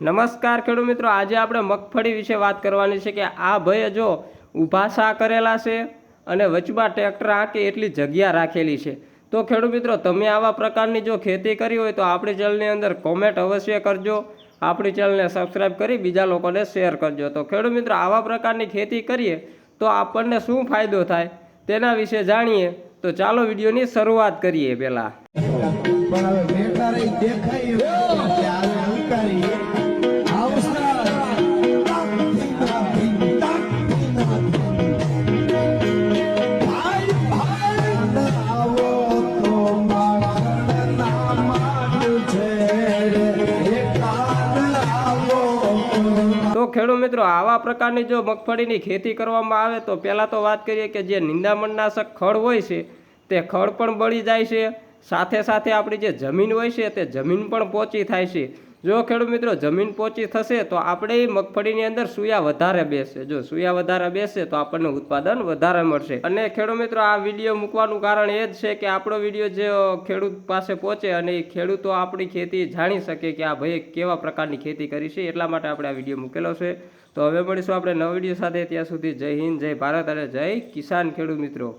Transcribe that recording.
નમસ્કાર ખેડૂત મિત્રો, આજે આપણે મગફળી વિશે વાત કરવાની છે કે આ ભાઈએ જો ઊભા સા કરેલા છે અને વચમાં ટ્રેક્ટર આંકે એટલી જગ્યા રાખેલી છે. તો ખેડૂત મિત્રો, તમે આવા પ્રકારની જો ખેતી કરી હોય તો આપણી ચેનલની અંદર કોમેન્ટ અવશ્ય કરજો. આપણી ચેનલને સબસ્ક્રાઈબ કરી બીજા લોકોને શેર કરજો. તો ખેડૂત મિત્રો, આવા પ્રકારની ખેતી કરીએ તો આપણને શું ફાયદો થાય તેના વિશે જાણીએ. તો ચાલો વિડીયોની શરૂઆત કરીએ પહેલાં. ખેડૂત મિત્રો, આવા પ્રકારની જો મગફળીની ખેતી કરવામાં આવે, તો પહેલાં તો વાત કરીએ કે જે નિંદામણનાશક ખડ હોય છે, તે ખડ પણ બળી જાય છે. સાથે સાથે આપણી જે જમીન હોય છે, તે જમીન પણ પોચી થાય છે. જો ખેડૂત મિત્રો જમીન પોચી થશે તો આપણે મગફળીની અંદર સુયા વધારે બેસશે જો સુયા વધારે બેસશે તો આપણને ઉત્પાદન વધારે મળશે. અને ખેડૂત મિત્રો, આ વીડિયો મૂકવાનું કારણ એ જ છે કે આપણો વીડિયો જે ખેડૂત પાસે પહોંચે અને એ ખેડૂતો આપણી ખેતી જાણી શકે કે આ ભાઈ કેવા પ્રકારની ખેતી કરી છે, એટલા માટે આપણે આ વીડિયો મૂકેલો છે. તો હવે મળીશું આપણે નવ વીડિયો સાથે. ત્યાં સુધી જય હિન્દ, જય ભારત અને જય કિસાન ખેડૂત મિત્રો.